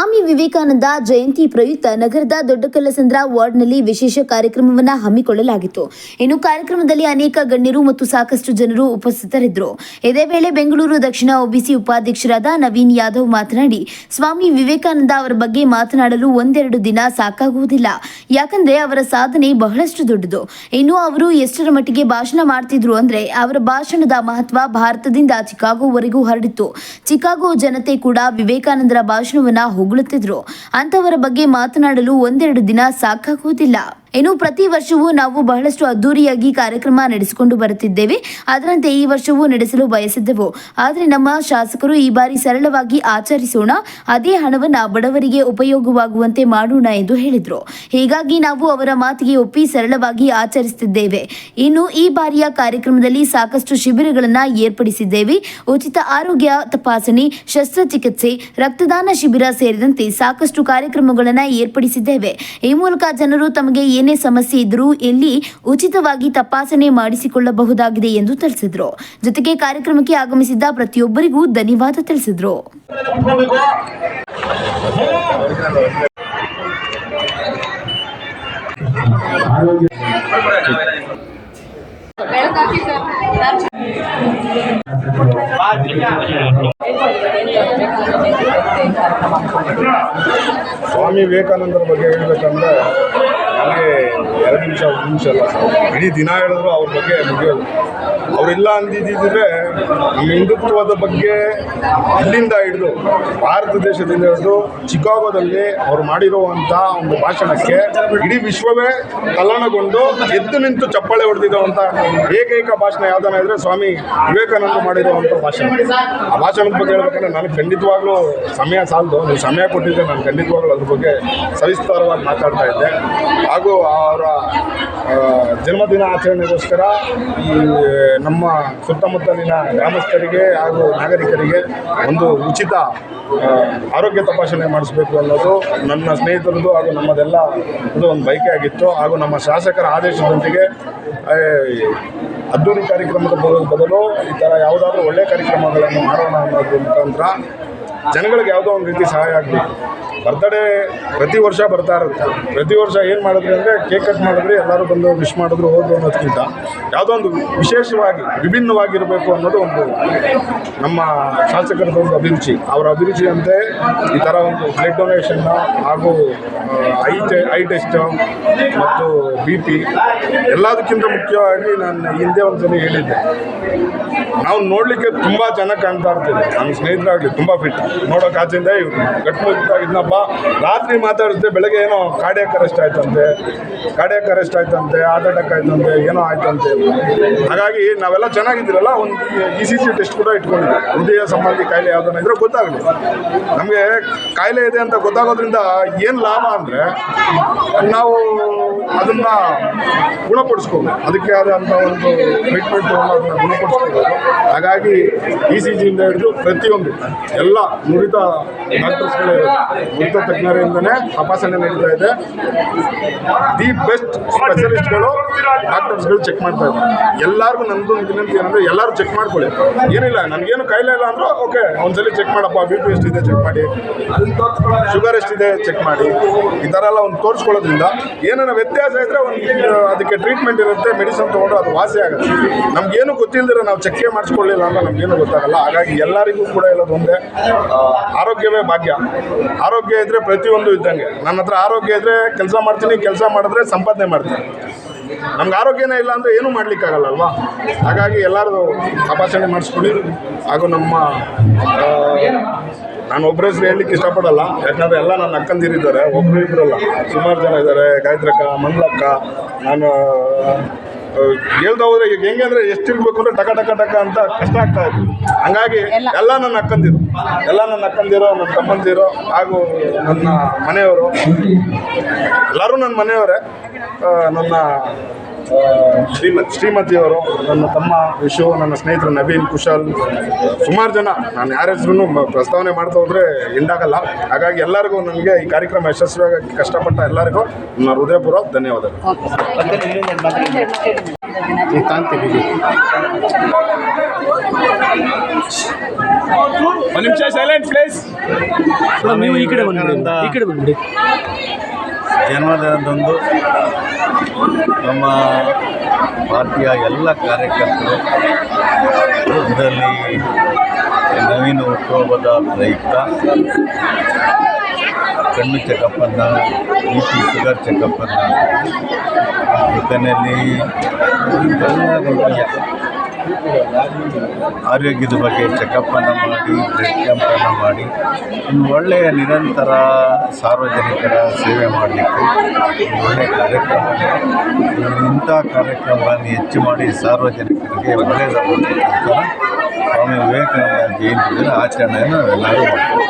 ಸ್ವಾಮಿ ವಿವೇಕಾನಂದ ಜಯಂತಿ ಪ್ರಯುಕ್ತ ನಗರದ ದೊಡ್ಡಕಲ್ಲಸಂದ್ರ ವಾರ್ಡ್ನಲ್ಲಿ ವಿಶೇಷ ಕಾರ್ಯಕ್ರಮವನ್ನು ಹಮ್ಮಿಕೊಳ್ಳಲಾಗಿತ್ತು. ಇನ್ನು ಕಾರ್ಯಕ್ರಮದಲ್ಲಿ ಅನೇಕ ಗಣ್ಯರು ಮತ್ತು ಸಾಕಷ್ಟು ಜನರು ಉಪಸ್ಥಿತರಿದ್ದರು. ಇದೇ ವೇಳೆ ಬೆಂಗಳೂರು ದಕ್ಷಿಣ ಒಬಿಸಿ ಉಪಾಧ್ಯಕ್ಷರಾದ ನವೀನ್ ಯಾದವ್ ಮಾತನಾಡಿ, ಸ್ವಾಮಿ ವಿವೇಕಾನಂದ ಅವರ ಬಗ್ಗೆ ಮಾತನಾಡಲು ಒಂದೆರಡು ದಿನ ಸಾಕಾಗುವುದಿಲ್ಲ. ಯಾಕಂದ್ರೆ ಅವರ ಸಾಧನೆ ಬಹಳಷ್ಟು ದೊಡ್ಡದು. ಇನ್ನು ಅವರು ಎಷ್ಟರ ಮಟ್ಟಿಗೆ ಭಾಷಣ ಮಾಡ್ತಿದ್ರು ಅಂದ್ರೆ ಅವರ ಭಾಷಣದ ಮಹತ್ವ ಭಾರತದಿಂದ ಚಿಕಾಗೋವರೆಗೂ ಹರಡಿತ್ತು. ಚಿಕಾಗೋ ಜನತೆ ಕೂಡ ವಿವೇಕಾನಂದರ ಭಾಷಣವನ್ನ ಹೊಗಳುತ್ತಿದ್ರು ಅಂತವರ ಬಗ್ಗೆ ಮಾತನಾಡಲು ಒಂದೆರಡು ದಿನ ಸಾಕಾಗುವುದಿಲ್ಲ. ಇನ್ನು ಪ್ರತಿ ವರ್ಷವೂ ನಾವು ಬಹಳಷ್ಟು ಅದ್ದೂರಿಯಾಗಿ ಕಾರ್ಯಕ್ರಮ ನಡೆಸಿಕೊಂಡು ಬರುತ್ತಿದ್ದೇವೆ. ಅದರಂತೆ ಈ ವರ್ಷವೂ ನಡೆಸಲು ಬಯಸಿದ್ದೆವು. ಆದರೆ ನಮ್ಮ ಶಾಸಕರು ಈ ಬಾರಿ ಸರಳವಾಗಿ ಆಚರಿಸೋಣ. ಅದೇ ಹಣವನ್ನು ಬಡವರಿಗೆ ಉಪಯೋಗವಾಗುವಂತೆ ಮಾಡೋಣ ಎಂದು ಹೇಳಿದರು. ಹೀಗಾಗಿ ನಾವು ಅವರ ಮಾತಿಗೆ ಒಪ್ಪಿ ಸರಳವಾಗಿ ಆಚರಿಸುತ್ತಿದ್ದೇವೆ. ಇನ್ನು ಈ ಬಾರಿಯ ಕಾರ್ಯಕ್ರಮದಲ್ಲಿ ಸಾಕಷ್ಟು ಶಿಬಿರಗಳನ್ನು ಏರ್ಪಡಿಸಿದ್ದೇವೆ. ಉಚಿತ ಆರೋಗ್ಯ ತಪಾಸಣೆ, ಶಸ್ತ್ರಚಿಕಿತ್ಸೆ, ರಕ್ತದಾನ ಶಿಬಿರ ಸೇರಿದಂತೆ ಸಾಕಷ್ಟು ಕಾರ್ಯಕ್ರಮಗಳನ್ನು ಏರ್ಪಡಿಸಿದ್ದೇವೆ. ಈ ಮೂಲಕ ಜನರು ತಮಗೆ ಏನೇ ಸಮಸ್ಯೆ ಇದ್ದರೂ ಇಲ್ಲಿ ಉಚಿತವಾಗಿ ತಪಾಸಣೆ ಮಾಡಿಸಿಕೊಳ್ಳಬಹುದಾಗಿದೆ ಎಂದು ತಿಳಿಸಿದರು. ಜೊತೆಗೆ ಕಾರ್ಯಕ್ರಮಕ್ಕೆ ಆಗಮಿಸಿದ್ದ ಪ್ರತಿಯೊಬ್ಬರಿಗೂ ಧನ್ಯವಾದ ತಿಳಿಸಿದರು. ಸ್ವಾಮಿ ವಿವೇಕಾನಂದರ ಬಗ್ಗೆ ಹೇಳ್ಬೇಕಂದ್ರೆ ಎರಡು ನಿಮಿಷ, ಒಂದು ನಿಮಿಷ ಅಲ್ಲ ಸರ್. ಇಡೀ ದಿನ ಹೇಳಿದ್ರು ಅವ್ರ ಬಗ್ಗೆ ಮುಗಿಯೋದು. ಅವರಿಲ್ಲ ಅಂದಿದ್ದಿದ್ರೆ ನಮ್ಮ ಹಿಂದುತ್ವದ ಬಗ್ಗೆ ಅಲ್ಲಿಂದ ಹಿಡಿದು ಭಾರತ ದೇಶದಿಂದ ಹಿಡಿದು ಚಿಕಾಗೋದಲ್ಲಿ ಅವ್ರು ಮಾಡಿರುವಂಥ ಒಂದು ಭಾಷಣಕ್ಕೆ ಇಡೀ ವಿಶ್ವವೇ ಕಲ್ಲಣಗೊಂಡು ಎದ್ದು ನಿಂತು ಚಪ್ಪಾಳೆ ಹೊಡೆದಿರುವಂಥ ಏಕೈಕ ಭಾಷಣ ಯಾವ್ದಾನ ಇದ್ರೆ ಸ್ವಾಮಿ ವಿವೇಕಾನಂದ ಮಾಡಿರುವಂಥ ಭಾಷಣ. ಆ ಭಾಷಣದ ಬಗ್ಗೆ ಹೇಳ್ಬೇಕಂದ್ರೆ ನಾನು ಖಂಡಿತವಾಗ್ಲೂ ಸಮಯ ಸಾಲದು. ನೀವು ಸಮಯ ಕೊಟ್ಟಿದ್ದೆ ನಾನು ಖಂಡಿತವಾಗ್ಲೂ ಅದ್ರ ಬಗ್ಗೆ ಸವಿಸ್ತಾರವಾಗಿ ಮಾತಾಡ್ತಾ ಇದ್ದೆ. ಹಾಗೂ ಅವರ ಜನ್ಮದಿನ ಆಚರಣೆಗೋಸ್ಕರ ಈ, ನಮ್ಮ ಸುತ್ತಮುತ್ತಲಿನ ಗ್ರಾಮಸ್ಥರಿಗೆ ಹಾಗೂ ನಾಗರಿಕರಿಗೆ ಒಂದು ಉಚಿತ ಆರೋಗ್ಯ ತಪಾಸಣೆ ಮಾಡಿಸ್ಬೇಕು ಅನ್ನೋದು ನನ್ನ ಸ್ನೇಹಿತರದ್ದು ಹಾಗೂ ನಮ್ಮದೆಲ್ಲ ಇದು ಒಂದು ಬೈಕೆ ಆಗಿತ್ತು. ಹಾಗೂ ನಮ್ಮ ಶಾಸಕರ ಆದೇಶದೊಂದಿಗೆ ಅದ್ದೂರಿ ಕಾರ್ಯಕ್ರಮದ ಬದಲು ಈ ಥರ ಯಾವುದಾದ್ರೂ ಒಳ್ಳೆಯ ಕಾರ್ಯಕ್ರಮಗಳನ್ನು ಮಾಡೋಣ ಅನ್ನೋದ್ರ ಮುಖಾಂತರ ಜನಗಳಿಗೆ ಯಾವುದೋ ಒಂದು ರೀತಿ ಸಹಾಯ ಆಗಬೇಕು. ಬರ್ತಡೇ ಪ್ರತಿ ವರ್ಷ ಬರ್ತಾ ಇರುತ್ತೆ. ಪ್ರತಿ ವರ್ಷ ಏನು ಮಾಡಿದ್ರಿ ಅಂದರೆ ಕೇಕ್ ಕಟ್ ಮಾಡಿದ್ರಿ, ಎಲ್ಲರೂ ಬಂದು ವಿಶ್ ಮಾಡಿದ್ರು, ಹೋದ್ರು ಅನ್ನೋದಕ್ಕಿಂತ ಯಾವುದೋ ಒಂದು ವಿಶೇಷವಾಗಿ, ವಿಭಿನ್ನವಾಗಿರಬೇಕು ಅನ್ನೋದು ಒಂದು ನಮ್ಮ ಶಾಸಕರದ ಒಂದು ಅಭಿರುಚಿ. ಅವರ ಅಭಿರುಚಿಯಂತೆ ಈ ಥರ ಒಂದು ಬ್ಲಡ್ ಡೊನೇಷನ್ನ ಹಾಗೂ ಐ ಟೆ ಐ ಟೆಸ್ಟ್ ಮತ್ತು ಬಿ ಪಿ ಎಲ್ಲದಕ್ಕಿಂತ ಮುಖ್ಯವಾಗಿ ನಾನು ಹಿಂದೆ ಒಂದ್ಸಲ ಹೇಳಿದ್ದೆ. ನಾವು ನೋಡಲಿಕ್ಕೆ ತುಂಬ ಚೆನ್ನಾಗಿ ಕಾಣ್ತಾ ಇರ್ತೀವಿ. ನಮ್ಮ ಸ್ನೇಹಿತರಾಗಲಿ ತುಂಬ ಫಿಟ್ ನೋಡೋಕೆ ಆಚೆಯಿಂದ ಇವ್ರು ಗಟ್ಟಿಮುಟ್ಟಾಗಿದ್ನಪ್ಪ ರಾತ್ರಿ ಮಾತಾಡುತ್ತೆ ಬೆಳಗ್ಗೆ ಏನೋ ಕಾರ್ಡಿಯಾಕ್ ಅರೆಸ್ಟ್ ಆಯ್ತಂತೆ ಕಾರ್ಡಿಯಾಕ್ ಅರೆಸ್ಟ್ ಆಯ್ತಂತೆ ಹಾರ್ಟ್ ಅಟ್ಯಾಕ್ ಆಯ್ತಂತೆ, ಏನೋ ಆಯ್ತಂತೆ. ಹಾಗಾಗಿ ನಾವೆಲ್ಲ ಚೆನ್ನಾಗಿದ್ದೀರಲ್ಲ, ಒಂದು ಇ ಸಿ ಸಿ ಟೆಸ್ಟ್ ಕೂಡ ಇಟ್ಕೊಂಡಿದ್ವಿ. ಹೃದಯ ಸಂಬಂಧಿ ಕಾಯಿಲೆ ಯಾವುದನ್ನ ಇದ್ರೆ ಗೊತ್ತಾಗಲಿ. ನಮಗೆ ಕಾಯಿಲೆ ಇದೆ ಅಂತ ಗೊತ್ತಾಗೋದ್ರಿಂದ ಏನು ಲಾಭ ಅಂದರೆ, ನಾವು ಅದನ್ನು ಗುಣಪಡಿಸ್ಕೋಬೇಕು. ಅದಕ್ಕೆ ಆದಂಥ ಒಂದು ಟ್ರೀಟ್ಮೆಂಟ್ ಅದನ್ನ ಗುಣಪಡಿಸ್ಕೋಬೇಕು. ಹಾಗಾಗಿ ಇ ಸಿ ಜಿಯಿಂದ ಹಿಡಿದು ಪ್ರತಿಯೊಂದು ಎಲ್ಲ ನುರಿತ ಡಾಕ್ಟರ್ಸ್ಗಳೇ, ನುರಿತ ತಜ್ಞರಿಂದನೇ ತಪಾಸಣೆ ನಡೀತಾ ಇದೆ. ದಿ ಬೆಸ್ಟ್ ಸ್ಪೆಷಲಿಸ್ಟ್ಗಳು ಡಾಕ್ಟರ್ಸ್ಗಳು ಚೆಕ್ ಮಾಡ್ತಾ ಇದ್ದಾರೆ. ಎಲ್ಲರಿಗೂ ನಂದು ವಿನಂತಿ ಏನಂದ್ರೆ ಎಲ್ಲರೂ ಚೆಕ್ ಮಾಡ್ಕೊಳ್ಳಿ. ಏನಿಲ್ಲ ನನಗೇನು ಕಾಯಿಲೆ ಇಲ್ಲ ಅಂದರೂ ಓಕೆ ಒಂದ್ಸಲಿ ಚೆಕ್ ಮಾಡಪ್ಪ ಬಿ ಪಿ ಎಷ್ಟಿದೆ ಚೆಕ್ ಮಾಡಿ. ಶುಗರ್ ಎಷ್ಟಿದೆ ಚೆಕ್ ಮಾಡಿ. ಈ ಥರ ಎಲ್ಲ ಒಂದು ತೋರಿಸ್ಕೊಳ್ಳೋದ್ರಿಂದ ಏನಾರ ವ್ಯತ್ಯಾಸ ಇದ್ದರೆ ಒಂದು ಅದಕ್ಕೆ ಟ್ರೀಟ್ಮೆಂಟ್ ಇರುತ್ತೆ ಮೆಡಿಸಿನ್ ತೊಗೊಂಡ್ರೆ ಅದು ವಾಸಿ ಆಗುತ್ತೆ. ನಮ್ಗೇನು ಗೊತ್ತಿಲ್ಲದಿರೋ ನಾವು ಚೆಕ್ ಮಾಡಿಸ್ಕೊಳ್ಳಿಲ್ಲ ಅಂತ ನಮ್ಗೇನು ಗೊತ್ತಾಗಲ್ಲ. ಹಾಗಾಗಿ ಎಲ್ಲರಿಗೂ ಕೂಡ ಹೇಳೋದು ಒಂದೇ ಆರೋಗ್ಯವೇ ಭಾಗ್ಯ. ಆರೋಗ್ಯ ಇದ್ದರೆ ಪ್ರತಿಯೊಂದು ಇದ್ದಂಗೆ. ನನ್ನ ಹತ್ರ ಆರೋಗ್ಯ ಇದ್ದರೆ ಕೆಲಸ ಮಾಡ್ತೀನಿ, ಕೆಲಸ ಮಾಡಿದ್ರೆ ಸಂಪಾದನೆ ಮಾಡ್ತೀನಿ. ನಮ್ಗೆ ಆರೋಗ್ಯನೇ ಇಲ್ಲ ಅಂದರೆ ಏನೂ ಅಲ್ವಾ? ಹಾಗಾಗಿ ಎಲ್ಲರೂ ತಪಾಸಣೆ ಮಾಡಿಸ್ಕೊಳ್ಳಿ. ಹಾಗೂ ನಮ್ಮ ನಾನು ಒಬ್ಬರ ಹೆಸರು ಹೇಳಲಿಕ್ಕೆ ಇಷ್ಟಪಡಲ್ಲ. ಯಾಕಂದ್ರೆ ಎಲ್ಲ ನನ್ನ ಅಕ್ಕಂದಿರಿದ್ದಾರೆ ಒಬ್ಬರು ಇಬ್ಬರಲ್ಲ ಸುಮಾರು ಜನ ಇದ್ದಾರೆ ಗಾಯತ್ರಕ್ಕ ಮಂಗಳಕ್ಕ ನಾನು ಹೇಳ್ದವ್ರೆ ಹೇಳ್ತಾ ಹೋದ್ರೆ ಈಗ ಹೆಂಗೆ ಅಂದರೆ ಎಷ್ಟಿರ್ಬೇಕು ಅಂದರೆ ಟಕ ಟಕ ಟಕ ಅಂತ ಕಷ್ಟ ಆಗ್ತಾ ಇತ್ತು ಹಂಗಾಗಿ ಎಲ್ಲ ನನ್ನ ಅಕ್ಕಂದಿರು ಎಲ್ಲ ನನ್ನ ಅಕ್ಕಂದಿರು ನನ್ನ ತಮ್ಮಂದಿರು ಹಾಗೂ ನನ್ನ ಮನೆಯವರು ಎಲ್ಲರೂ ನನ್ನ ಮನೆಯವರೇ ನನ್ನ ಶ್ರೀಮತಿ ಶ್ರೀಮತಿಯವರು ನನ್ನ ತಮ್ಮ ವಿಶು ನನ್ನ ಸ್ನೇಹಿತರು ನವೀನ್ ಕುಶಲ್ ಸುಮಾರು ಜನ. ನಾನು ಯಾರ ಹೆಸರು ಪ್ರಸ್ತಾವನೆ ಮಾಡ್ತಾ ಹೋದರೆ ಎಂದಾಗಲ್ಲ ಹಾಗಾಗಿ ಎಲ್ಲರಿಗೂ ನನಗೆ ಈ ಕಾರ್ಯಕ್ರಮ ಯಶಸ್ವಿಯಾಗಿ ಕಷ್ಟಪಟ್ಟ ಎಲ್ಲರಿಗೂ ನನ್ನ ಹೃದಯಪೂರ್ವಕ ಧನ್ಯವಾದಗಳು. ನೀವು ಈ ಕಡೆ ಬಂದ್ಬಿಡಿ ಈ ಕಡೆ ಬಂದ್ಬಿಡಿ. ಜನ್ಮದಿನದಂದು ನಮ್ಮ ಪಾರ್ಟಿಯ ಎಲ್ಲ ಕಾರ್ಯಕರ್ತರು, ಇದರಲ್ಲಿ ನವೀನ ಹುಟ್ಟುಹಬ್ಬದ ಪ್ರಯುಕ್ತ ಕಣ್ಣು ಚೆಕಪ್ಪನ್ನು ಬಿ ಪಿ ಶುಗರ್ ಚೆಕಪ್ಪನ್ನು ಜೊತೆಯಲ್ಲಿ ಎಲ್ಲ ರೀತಿಯ ಆರೋಗ್ಯದ ಬಗ್ಗೆ ಚೆಕಪ್ಪನ್ನು ಮಾಡಿ ಬ್ಲಡ್ ಕ್ಯಾಂಪನ್ನು ಮಾಡಿ ಒಂದು ಒಳ್ಳೆಯ ನಿರಂತರ ಸಾರ್ವಜನಿಕರ ಸೇವೆ ಮಾಡಲಿಕ್ಕೆ ಒಳ್ಳೆಯ ಕಾರ್ಯಕ್ರಮ ಇಂಥ ಕಾರ್ಯಕ್ರಮಗಳನ್ನು ಹೆಚ್ಚು ಮಾಡಿ ಸಾರ್ವಜನಿಕರಿಗೆ ಒಳ್ಳೆಯದಾಗಬೇಕಂತ ಸ್ವಾಮಿ ವಿವೇಕಾನಂದ ಜಯಂತಿ ಆಚರಣೆಯನ್ನು ಎಲ್ಲರೂ ಮಾಡ್ತೀವಿ.